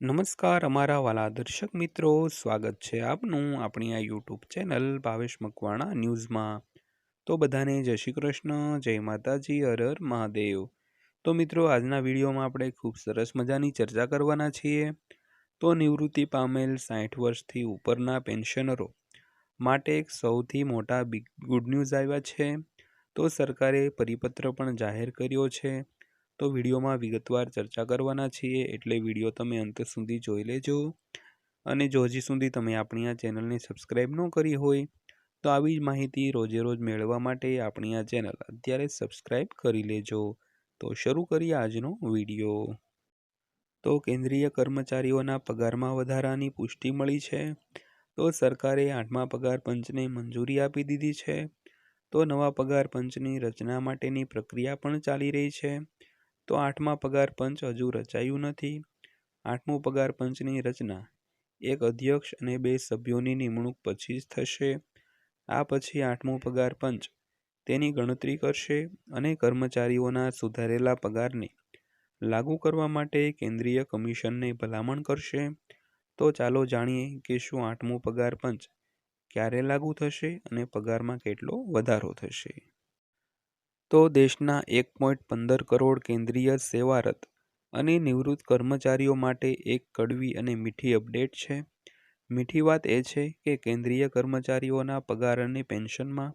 નમસ્કાર, અમારા વાલા દર્શક મિત્રો. સ્વાગત છે આપનું આપણી આ યુટ્યુબ ચેનલ ભાવેશ મકવાણા ન્યૂઝમાં. તો બધાને જય શ્રી કૃષ્ણ, જય માતાજી, હર મહાદેવ. તો મિત્રો, આજના વિડીયોમાં આપણે ખૂબ સરસ મજાની ચર્ચા કરવાના છીએ. તો નિવૃત્તિ પામેલ સાઠ વર્ષથી ઉપરના પેન્શનરો માટે એક સૌથી મોટા બિગ ગુડ ન્યૂઝ આવ્યા છે. તો સરકારે પરિપત્ર પણ જાહેર કર્યો છે. તો વિડીયોમાં વિગતવાર ચર્ચા કરવાના છીએ, એટલે વીડિયો તમે અંત સુધી જોઈ લેજો. અને જો હજી સુધી તમે આપણી આ ચેનલને સબસ્ક્રાઈબ ન કરી હોય, તો આવી જ માહિતી રોજે રોજ મેળવવા માટે આપણી આ ચેનલ અત્યારે સબસ્ક્રાઈબ કરી લેજો. તો શરૂ કરીએ આજનો વીડિયો. તો કેન્દ્રીય કર્મચારીઓના પગારમાં વધારાની પુષ્ટિ મળી છે. તો સરકારે આઠમા પગાર પંચને મંજૂરી આપી દીધી છે. તો નવા પગાર પંચની રચના માટેની પ્રક્રિયા પણ ચાલી રહી છે. તો આઠમા પગાર પંચ હજુ રચાયું નથી. આઠમું પગાર પંચની રચના. એક અધ્યક્ષ અને બે સભ્યોની નિમણૂક પછી જ થશે. આ પછી આઠમું પગાર પંચ. તેની ગણતરી કરશે અને કર્મચારીઓના સુધારેલા પગારને લાગુ કરવા માટે કેન્દ્રીય કમિશનને ભલામણ કરશે. તો ચાલો જાણીએ કે શું આઠમું પગાર પંચ ક્યારે લાગુ થશે અને પગારમાં કેટલો વધારો થશે. તો દેશના એક પોઈન્ટ પંદર કરોડ કેન્દ્રીય સેવારત અને નિવૃત્ત કર્મચારીઓ માટે એક કડવી અને મીઠી અપડેટ છે. મીઠી વાત એ છે કે કેન્દ્રીય કર્મચારીઓના પગાર અને પેન્શનમાં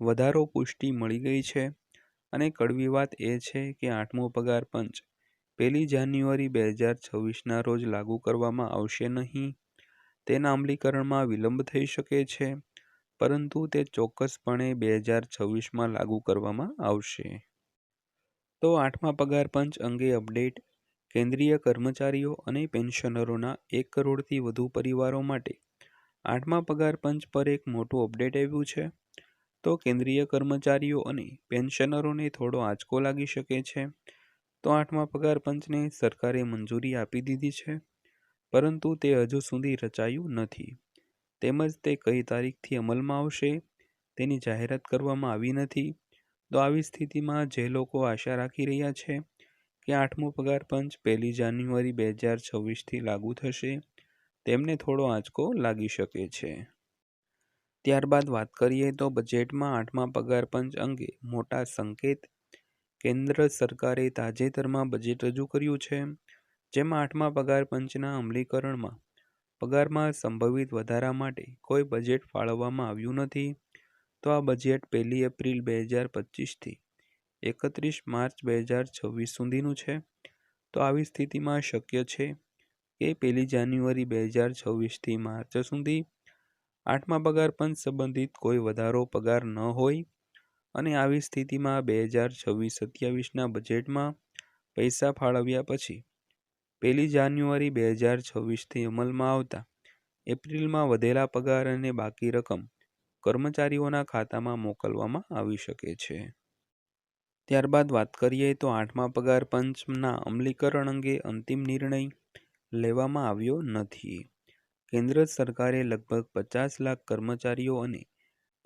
વધારો પુષ્ટિ મળી ગઈ છે અને કડવી વાત એ છે કે આઠમો પગાર પંચ પહેલી જાન્યુઆરી બે હજાર છવ્વીસના રોજ લાગુ કરવામાં આવશે નહીં. તેના અમલીકરણમાં વિલંબ થઈ શકે છે. પરંતુ તે ચોક્કસપણે બે હજાર છવ્વીસમાં લાગુ કરવામાં આવશે. તો આઠમા પગાર પંચ અંગે અપડેટ, કેન્દ્રીય કર્મચારીઓ અને પેન્શનરોના એક કરોડથી વધુ પરિવારો માટે આઠમા પગાર પંચ પર એક મોટું અપડેટ આવ્યું છે. તો કેન્દ્રીય કર્મચારીઓ અને પેન્શનરોને થોડો આંચકો લાગી શકે છે. તો આઠમા પગાર પંચને સરકારે મંજૂરી આપી દીધી છે, પરંતુ તે હજુ સુધી રચાયું નથી. તેમજ તે કઈ તારીખથી અમલમાં આવશે તેની જાહેરાત કરવામાં આવી નથી. તો આવી સ્થિતિમાં જે લોકો આશા રાખી રહ્યા છે કે આઠમો પગાર પંચ પહેલી જાન્યુઆરી બે હજાર છવ્વીસથી લાગુ થશે, તેમને થોડો આંચકો લાગી શકે છે. ત્યારબાદ વાત કરીએ તો બજેટમાં આઠમા પગાર પંચ અંગે મોટા સંકેત કેન્દ્ર સરકારે તાજેતરમાં બજેટ રજૂ કર્યું છે, જેમાં આઠમા પગાર પંચના અમલીકરણમાં પગારમાં સંભવિત વધારા માટે કોઈ બજેટ ફાળવવામાં આવ્યું નથી, તો આ બજેટ પહેલી એપ્રિલ બે હજાર પચીસથી એકત્રીસ માર્ચ બે હજાર છવ્વીસ સુધીનું છે. તો આવી સ્થિતિમાં શક્ય છે કે પહેલી જાન્યુઆરી બે હજાર છવ્વીસથી માર્ચ સુધી આઠમા પગાર પંચ સંબંધિત કોઈ વધારો પગાર ન હોય અને આવી સ્થિતિમાં બે હજાર છવ્વીસ સત્યાવીસના બજેટમાં પૈસા ફાળવ્યા પછી પહેલી જાન્યુઆરી બે હજાર છવ્વીસથી અમલમાં આવતા એપ્રિલમાં વધેલા પગાર અને બાકી રકમ કર્મચારીઓના ખાતામાં મોકલવામાં આવી શકે છે. ત્યારબાદ વાત કરીએ તો આઠમા પગાર પંચના અમલીકરણ અંગે અંતિમ નિર્ણય લેવામાં આવ્યો નથી. કેન્દ્ર સરકારે લગભગ પચાસ લાખ કર્મચારીઓ અને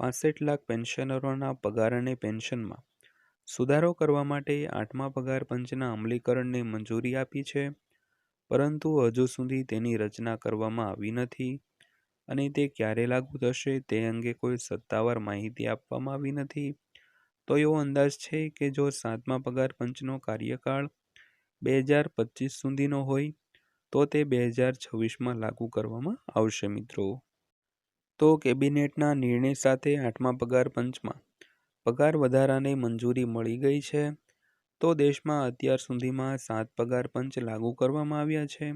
પાસઠ લાખ પેન્શનરોના પગાર અને પેન્શનમાં સુધારો કરવા માટે આઠમા પગાર પંચના અમલીકરણને મંજૂરી આપી છે. પરંતુ હજુ સુધી તેની રચના કરવામાં આવી નથી અને તે ક્યારે લાગુ થશે તે અંગે કોઈ સત્તાવાર માહિતી આપવામાં આવી નથી. તો એવો અંદાજ છે કે જો સાતમા પગાર પંચનો કાર્યકાળ બે હજાર પચીસ સુધીનો હોય, તો તે બે હજાર છવ્વીસમાં લાગુ કરવામાં આવશે મિત્રો. તો કેબિનેટના નિર્ણય સાથે આઠમા પગાર પંચમાં પગાર વધારાને મંજૂરી મળી ગઈ છે. તો દેશમાં અત્યાર સુધીમાં સાત પગાર પંચ લાગુ કરવામાં આવ્યા છે.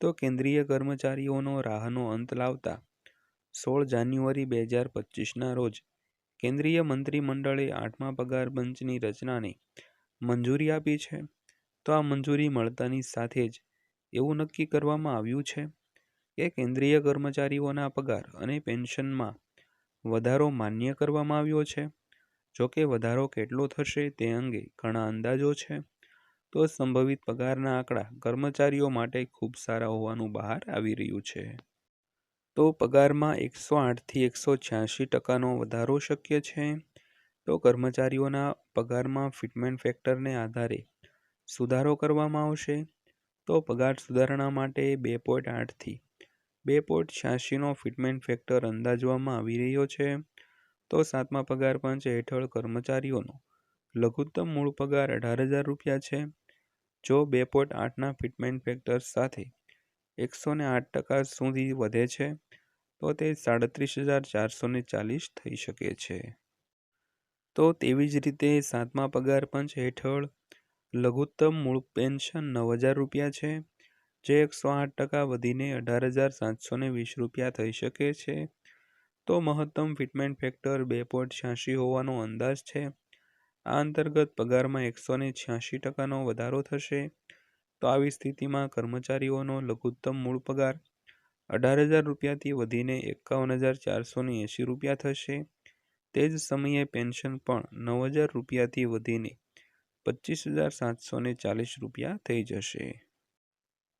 તો કેન્દ્રીય કર્મચારીઓનો રાહનો અંત લાવતા સોળ જાન્યુઆરી બે હજાર પચીસના રોજ કેન્દ્રીય મંત્રીમંડળે આઠમા પગાર પંચની રચનાને મંજૂરી આપી છે. તો આ મંજૂરી મળતાની સાથે જ એવું નક્કી કરવામાં આવ્યું છે કે કેન્દ્રીય કર્મચારીઓના પગાર અને પેન્શનમાં વધારો માન્ય કરવામાં આવ્યો છે. જોકે વધારો કેટલો થશે તે અંગે ઘણા અંદાજો છે. તો સંભવિત પગારના આંકડા કર્મચારીઓ માટે ખૂબ સારા હોવાનું બહાર આવી રહ્યું છે. તો પગારમાં એકસો આઠથી એકસો છ્યાસી ટકાનો વધારો શક્ય છે? તો કર્મચારીઓના પગારમાં ફિટમેન્ટ ફેક્ટરને આધારે સુધારો કરવામાં આવશે? તો પગાર સુધારણા માટે બે પોઈન્ટ આઠથી બે પોઈન્ટ છ્યાસીનો ફિટમેન્ટ ફેક્ટર અંદાજવામાં આવી રહ્યો છે. તો સાતમા પગાર પંચ હેઠળ કર્મચારીઓનો. લઘુત્તમ મૂળ પગાર અઢાર હજાર રૂપિયા છે, જો બે પોઈન્ટ આઠના ફિટમેન્ટ ફેક્ટર સાથે એકસો ને આઠ ટકા સુધી વધે છે, તો તે સાડત્રીસ હજાર ચારસો ને ચાલીસ થઈ શકે છે. તો તેવી જ રીતે સાતમા પગાર પંચ હેઠળ લઘુત્તમ મૂળ પેન્શન નવ હજાર રૂપિયા છે, જે એકસો આઠ ટકા વધીને અઢાર હજાર સાતસો વીસ રૂપિયા થઈ શકે છે. તો મહત્તમ ફિટમેન્ટ ફેક્ટર બે પોઈન્ટ છ્યાસી હોવાનો અંદાજ છે. આ અંતર્ગત પગારમાં એકસો ને છ્યાસી ટકાનો વધારો થશે. તો આવી સ્થિતિમાં કર્મચારીઓનો લઘુત્તમ મૂળ પગાર અઢાર હજાર રૂપિયાથી વધીને એકાવન હજાર ચારસો ને એંશી રૂપિયા થશે. તે જ સમયે પેન્શન પણ નવ હજાર રૂપિયાથી વધીને પચીસ હજાર સાતસો ને ચાલીસ રૂપિયા થઈ જશે.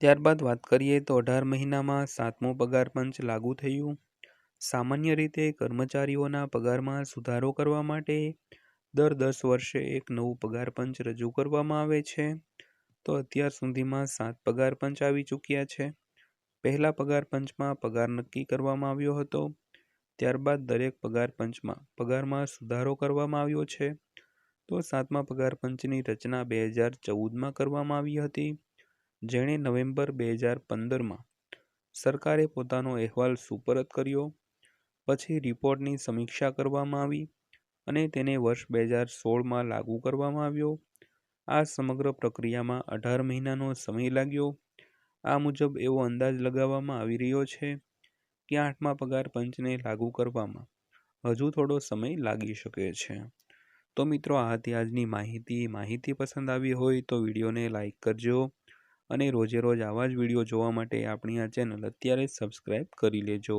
ત્યારબાદ વાત કરીએ તો અઢાર મહિનામાં સાતમું પગાર પંચ લાગુ થયું. સામાન્ય રીતે કર્મચારીઓના પગારમાં સુધારો કરવા માટે દર દસ વર્ષે એક નવું પગાર પંચ રજૂ કરવામાં આવે છે. તો અત્યાર સુધીમાં સાત પગાર પંચ આવી ચૂક્યા છે. પહેલા પગાર પંચમાં પગાર નક્કી કરવામાં આવ્યો હતો. ત્યારબાદ દરેક પગાર પંચમાં પગારમાં સુધારો કરવામાં આવ્યો છે. તો સાતમા પગાર પંચની રચના બે હજાર ચૌદમાં કરવામાં આવી હતી. જેણે નવેમ્બર બે હજાર પંદરમાં સરકારે પોતાનો અહેવાલ સુપરત કર્યો. પછી રિપોર્ટની સમીક્ષા કરવામાં આવી અને તેને વર્ષ બે હજાર સોળમાં લાગુ કરવામાં આવ્યો. આ સમગ્ર પ્રક્રિયામાં અઢાર મહિનાનો સમય લાગ્યો. આ મુજબ એવો અંદાજ લગાવવામાં આવી રહ્યો છે કે આઠમા પગાર પંચને લાગુ કરવામાં હજુ થોડો સમય લાગી શકે છે. તો મિત્રો, આ હતી આજની માહિતી. માહિતી પસંદ આવી હોય તો વિડીયોને લાઇક કરજો અને રોજે રોજ આવા જ વીડિયો જોવા માટે આપણી આ ચેનલ અત્યારે સબસ્ક્રાઈબ કરી લેજો.